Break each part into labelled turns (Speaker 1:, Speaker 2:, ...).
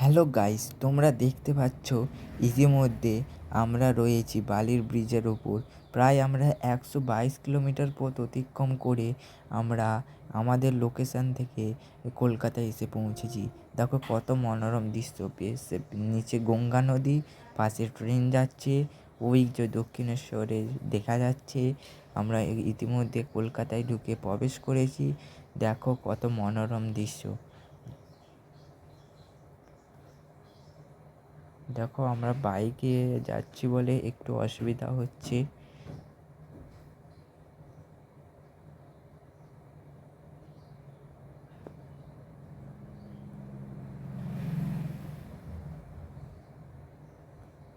Speaker 1: Hello guys, তোমরা দেখতে পাচ্ছ, ইতিমধ্যে আমরা রয়েছি বালির ব্রিজের ওপর। প্রায় আমরা একশো বাইশ কিলোমিটার পথ অতিক্রম করে আমরা আমাদের লোকেশান থেকে কলকাতায় এসে পৌঁছেছি। দেখো কত মনোরম দৃশ্য বেশ নিচে গঙ্গা নদী, পাশে ট্রেন যাচ্ছে, ওই যে দক্ষিণেশ্বরে দেখা যাচ্ছে, আমরা ইতিমধ্যে কলকাতায় ঢুকে প্রবেশ করেছি। দেখো কত মনোরম দৃশ্য। দেখো আমরা বাইকে যাচ্ছি বলে একটু অসুবিধা হচ্ছে।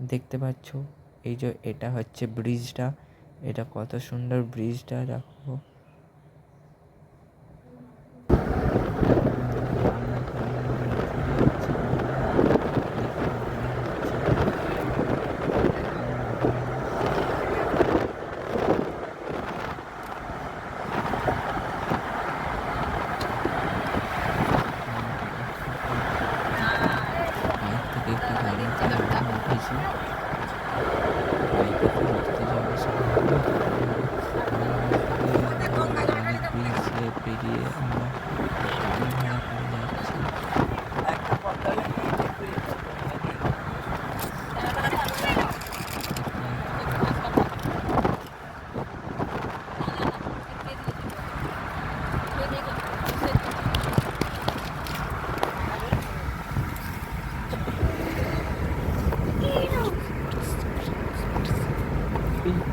Speaker 1: দেখতে পাচ্ছ? এই যে এটা হচ্ছে ব্রিজটা, এটা কত সুন্দর ব্রিজটা, দেখো। থেকে একটি গাড়ি চালানো উঠেছি বাইকে করে উঠতে যাওয়ার সময় happy.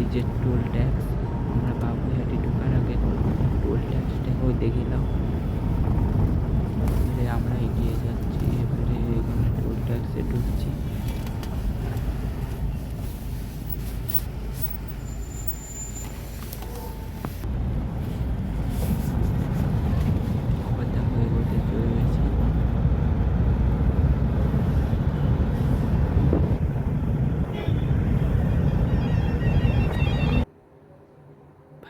Speaker 1: বালির যে টোল ট্যাক্স আমরা বাবুঘাটি ঢোকার আগে টোল ট্যাক্সটাকেও দেখিলাম এবারে আমরা এগিয়ে যাচ্ছি এবারে এখানে টোল ট্যাক্সে ঢুকছি আবার দেখো এগোতে চলে গেছি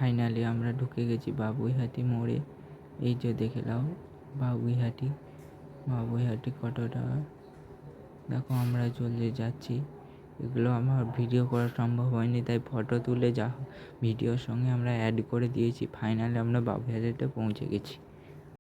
Speaker 1: ফাইনালি আমরা ঢুকে গেছি বাবুইহাটি মোড়ে। এই যে দেখে নাও, বাবুইহাটি। বাবুইহাটি কতটা? দেখো আমরা চলে যাচ্ছি। এগুলো আমার ভিডিও করা সম্ভব হয়নি, তাই ফটো তুলে যা, ভিডিওর সঙ্গে আমরা অ্যাড করে দিয়েছি। ফাইনালি আমরা বাবুইহাটিতে পৌঁছে গেছি।